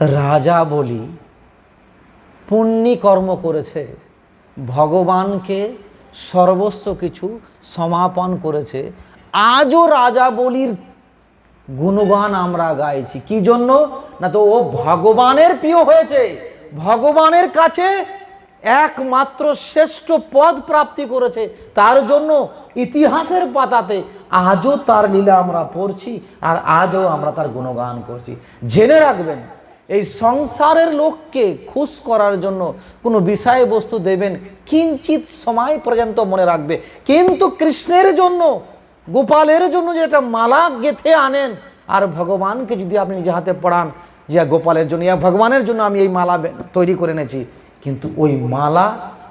রাজা বলি পুণ্যি কর্ম করেছে, ভগবানকে সর্বস্ব কিছু সমাপন করেছে। আজও রাজা বলির গুণগান আমরা গাইছি। কি জন্য? না তো ও ভগবানের প্রিয় হয়েছে। ভগবানের কাছে একমাত্র শ্রেষ্ঠ পদ প্রাপ্তি করেছে। তার জন্য ইতিহাসের পাতাতে আজও তার লীলা আমরা পড়ছি আর আজও আমরা তার গুণগান করছি। জেনে রাখবেন এই সংসারের লোককে খুশ করার জন্য কোনো বিষয়বস্তু দেবেন, কিঞ্চিত সময় পর্যন্ত মনে রাখবে। কিন্তু কৃষ্ণের জন্য, গোপালের জন্য যে একটা মালা গেথে আনেন, আর ভগবানকে যদি আপনি নিজে হাতে পড়ান, যে গোপালের জন্য, ইয়া ভগবানের জন্য আমি এই মালা তৈরি করে এনেছি। কিন্তু ওই মালা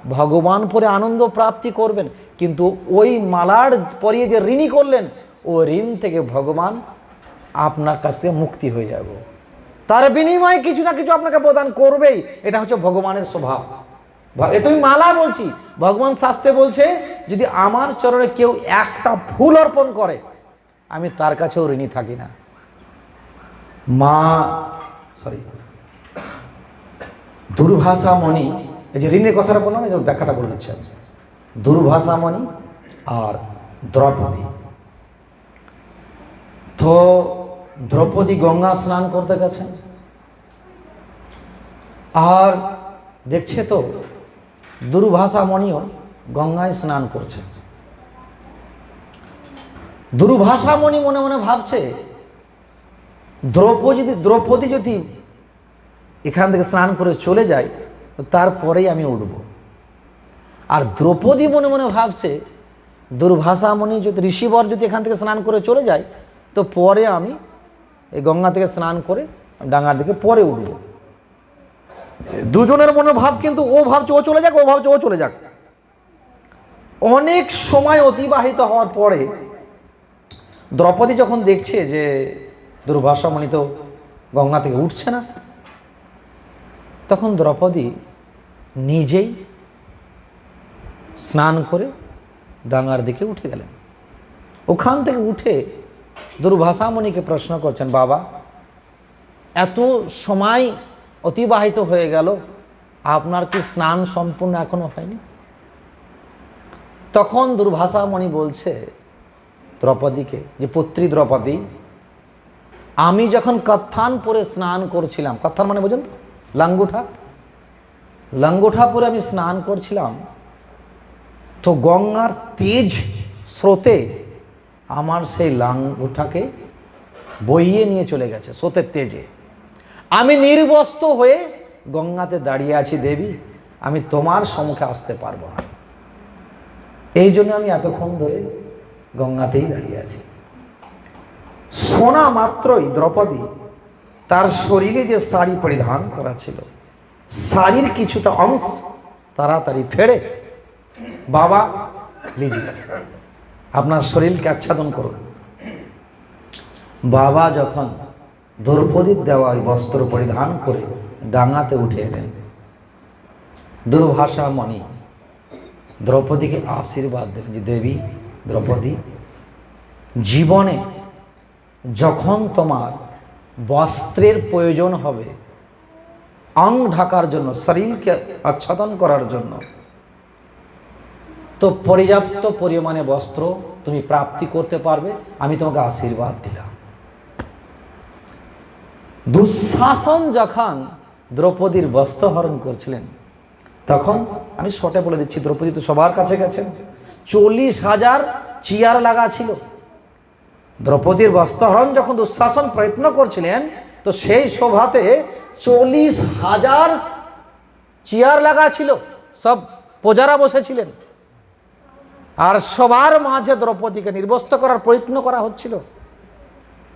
ভগবান পরে আনন্দ প্রাপ্তি করবেন। কিন্তু ওই মালার পরিয়ে যে ঋণী করলেন, ও ঋণ থেকে ভগবান আপনার কাছ থেকে মুক্তি হয়ে যাবে। তার বিনিময়ে কিছু না কিছু আপনাকে প্রদান করবেই। এটা হচ্ছে ভগবানের স্বভাব। এ তুমি মালা বলছি। ভগবান শাস্ত্রে বলছে, যদি আমার চরণে কেউ একটা ফুল অর্পণ করে, আমি তার কাছেও ঋণী থাকি না। মা সরি দুর্ভাষামণি, এই যে ঋণের কথাটা বললাম, এই ব্যাখ্যাটা বলে দিচ্ছি আমি। দুর্ভাষামণি আর দ্রৌপদী। তো দ্রৌপদী গঙ্গা স্নান করতে গেছেন। আর দেখছে তো, দুর্ভাষা মণিও গঙ্গায় স্নান করছে। দুর্ভাষা মণি মনে মনে ভাবছে, দ্রৌপদী দ্রৌপদী যদি এখান থেকে স্নান করে চলে যায়, তারপরেই আমি উঠব। আর দ্রৌপদী মনে মনে ভাবছে দুর্ভাষামণি যদি, ঋষিবর যদি এখান থেকে স্নান করে চলে যায়, তো পরে আমি এই গঙ্গা থেকে স্নান করে ডাঙ্গার দিকে পরে উঠব দুজনের মনে ভাব কিন্তু ও ভাবছে ও চলে যাক, ও ভাবছে ও চলে যাক। অনেক সময় অতিবাহিত হওয়ার পরে দ্রৌপদী যখন দেখছে যে দুর্ভাষামণি তো গঙ্গা থেকে উঠছে না, তখন দ্রৌপদী নিজেই স্নান করে ডাঙার দিকে উঠে গেলেন। ওখান থেকে উঠে দুর্ভাষামণিকে প্রশ্ন করছেন, বাবা, এত সময় অতিবাহিত হয়ে গেল, আপনার কি স্নান সম্পূর্ণ এখনও হয়নি? তখন দুর্ভাষামণি বলছে দ্রৌপদীকে যে, পুত্রী দ্রৌপদী, আমি যখন কত্থান পরে স্নান করছিলাম, কত্থান মানে বোঝেন তো, লাঙ্গুঠা লাঙ্গুঠা পরে আমি স্নান করছিলাম, তো গঙ্গার তেজ স্রোতে আমার সেই লাঙ্গুঠাকে বইয়ে নিয়ে চলে গেছে, স্রোতের তেজে। আমি নির্বস্ত হয়ে গঙ্গাতে দাঁড়িয়ে আছি, দেবী, আমি তোমার সম্মুখে আসতে পারব না। এই জন্য আমি এতক্ষণ ধরে গঙ্গাতেই দাঁড়িয়ে আছি। শোনা মাত্রই দ্রৌপদী তার শরীরে যে শাড়ি পরিধান করা ছিল, শাড়ির কিছুটা অংশ তাড়াতাড়ি ফেড়ে বাবা লিজিয়ে আপনার শরীরকে আচ্ছাদন করুন। বাবা যখন দ্রৌপদীর দেওয়া ওই বস্ত্র পরিধান করে ডাঙাতে উঠে এলেন, দুর্ভাষা মণি, দ্রৌপদীকে আশীর্বাদ দিলেন যে, দেবী, দ্রৌপদী, জীবনে যখন তোমার বস্ত্রের প্রয়োজন হবে অং ঢাকার জন্য, শরীরকে আচ্ছাদন করার জন্য তো পর্যাপ্ত পরিমাণে বস্ত্র তুমি প্রাপ্তি করতে পারবে, আমি তোমাকে আশীর্বাদ দিলাম। দুঃশাসন যখন দ্রৌপদীর বস্ত্র হরণ করছিলেন, তখন আমি শটে বলে দিচ্ছি, দ্রৌপদী তো সবার কাছে গেছেন, চল্লিশ হাজার চেয়ার লাগা ছিল। দ্রৌপদীর বস্ত্রহরণ যখন দুঃশাসন প্রয়ত্ন করছিলেন, তো সেই সভাতে চল্লিশ হাজার চেয়ার লাগা ছিল, সব প্রজারা বসেছিলেন। আর সবার মাঝে দ্রৌপদীকে নির্বস্ত করার প্রয়ত্ন করা হচ্ছিল।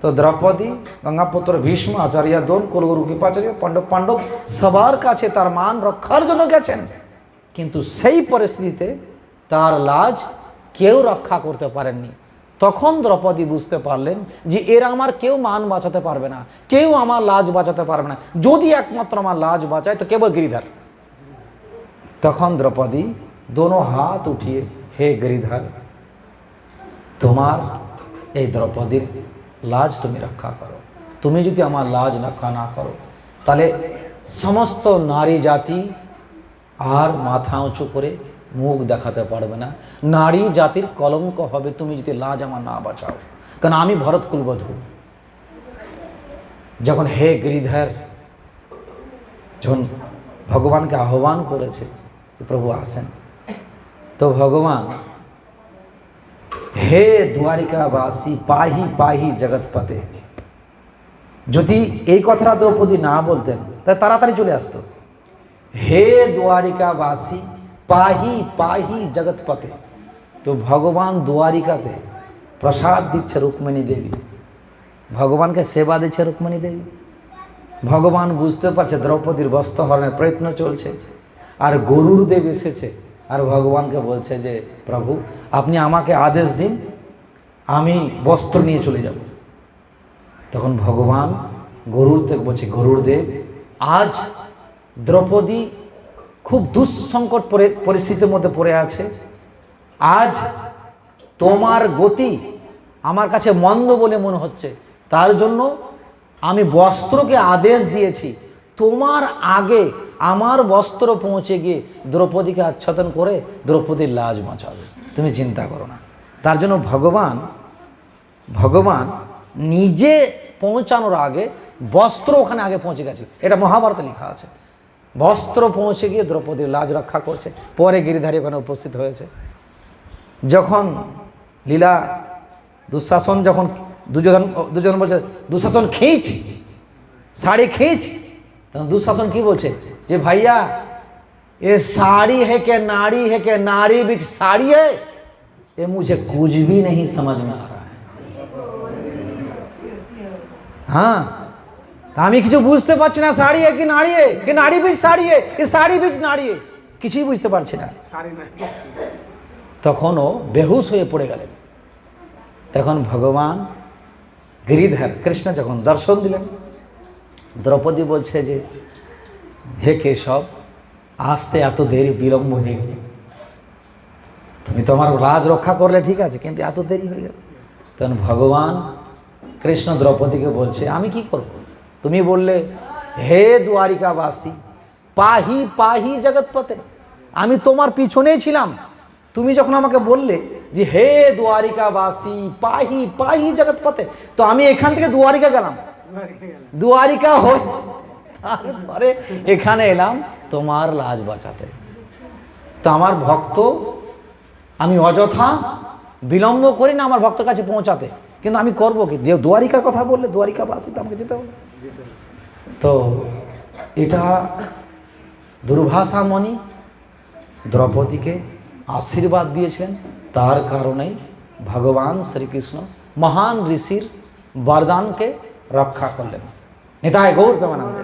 তো দ্রৌপদী, গঙ্গাপুত্র, ভীষ্ম, আচার্য, দোল, কুলগুরু, কৃপাচার্য, পাণ্ডব পাণ্ডব সবার কাছে তার মান রক্ষার জন্য গেছেন। কিন্তু সেই পরিস্থিতিতে তার লাজ কেউ রক্ষা করতে পারেননি। তখন দ্রৌপদী বুঝতে পারলেন যে এর আমার কেউ মান বাঁচাতে পারবে না, কেউ আমার লাজ বাঁচাতে পারবে না। যদি একমাত্র আমার লাজ বাঁচায়, তো কেবল গিরিধার। তখন দ্রৌপদী দোনো হাত উঠিয়ে হে গিরিধার, তোমার এই দ্রৌপদীর লাজ তুমি রক্ষা করো। তুমি যদি আমার লাজ রক্ষা না করো, তাহলে সমস্ত নারী জাতি আর মাথা উঁচু করে মুখ দেখাতে পারবে না। নারী জাতির কলঙ্ক হবে তুমি যদি লাজ আমার না বাঁচাও। কারণ আমি ভরত কুলবধূ। যখন হে গিরিধর, যখন ভগবানকে আহ্বান করেছে প্রভু আসেন তো ভগবান, হে দ্বারিকাবাসী, পাহি পাহি জগৎপতে যদি এই কথাটা দ্রৌপদী না বলতেন তাহলে তাড়াতাড়ি চলে আসতো। হে দ্বারিকাবাসী, পাহি পাহি জগৎপতে তো ভগবান দ্বারিকাতে প্রসাদ দিচ্ছে রুক্মিণী দেবী। ভগবানকে সেবা দিচ্ছে রুক্মিণী দেবী। ভগবান বুঝতে পারছে দ্রৌপদীর বস্ত্র হরণের প্রয়ত্ন চলছে, আর গরুর দেব এসেছে। আর ভগবানকে বলছে যে, প্রভু, আপনি আমাকে আদেশ দিন, আমি বস্ত্র নিয়ে চলে যাব। তখন ভগবান গরুর থেকে বলছে গরুর দেব আজ দ্রৌপদী খুব দুঃসংকট পরে পরিস্থিতির মধ্যে পড়ে আছে। আজ তোমার গতি আমার কাছে মন্দ বলে মনে হচ্ছে। তার জন্য আমি বস্ত্রকে আদেশ দিয়েছি। তোমার আগে আমার বস্ত্র পৌঁছে গিয়ে দ্রৌপদীকে আচ্ছাদন করে দ্রৌপদীর লাজ বাঁচাবে। তুমি চিন্তা করো না। তার জন্য ভগবান ভগবান নিজে পৌঁছানোর আগে বস্ত্র ওখানে আগে পৌঁছে গেছে। এটা মহাভারতে লেখা আছে। বস্ত্র পৌঁছে গিয়ে দ্রৌপদীর লাজ রক্ষা করছে। পরে গিরিধারী ওখানে উপস্থিত হয়েছে। যখন লীলা দুঃশাসন যখন দুজন দুজন বলছে, দুঃশাসন খেয়েছি, শাড়ি তখন দুঃশাসন কি বলছে যে ভাইয়া ये साड़ी है क्या नाड़ी है क्या नाड़ी बीच साड़ी है ये मुझे कुछ भी नहीं समझ में आ रहा है হ্যাঁ তা আমি কিছু বুঝতে পারছি না শাড়ি কি নাড়ি এ? কি নাড়ি বীজ শাড়ি এ? কি শাড়ি বীজ নাড়ি এ? কিছুই বুঝতে পারছি না তখন ও বেহুশ হয়ে পড়ে গেলেন তখন ভগবান গিরিধর কৃষ্ণ যখন দর্শন দিলেন দ্রৌপদী বলছে যে, হে কেশব, আসতে এত দেরি বিলম্ব হয়ে গেল তুমি তো আমার রাজ রক্ষা করলে ঠিক আছে, কিন্তু এত দেরি হয়ে গেল। তখন ভগবান কৃষ্ণ দ্রৌপদীকে বলছে, আমি কি করব? তুমি বললে, হে দ্বারিকাবাসী, পাহি পাহি জগৎপথে, আমি তোমার পিছনেই ছিলাম। তুমি যখন আমাকে বললে যে, হে দ্বারিকাবাসী, পাহি পাহি জগৎপথে, তো আমি এখান থেকে দ্বারিকা গেলাম। দ্বারিকা হই তারপরে এখানে এলাম তোমার লাজ বাঁচাতে। তো আমার ভক্ত, আমি অযথা বিলম্ব করি না আমার ভক্ত কাছে পৌঁছাতে। কিন্তু আমি করব কি? যে দ্বারিকার কথা বললে দ্বারিকাবাসী তো আমাকে যেতে হবে। তো এটা দুর্ভাষা মণি দ্রৌপদীকে আশীর্বাদ দিয়েছিলেন তার কারণেই ভগবান শ্রীকৃষ্ণ মহান ঋষির বরদানকে রক্ষা করলেন। এটাই গৌর প্রেমানন্দ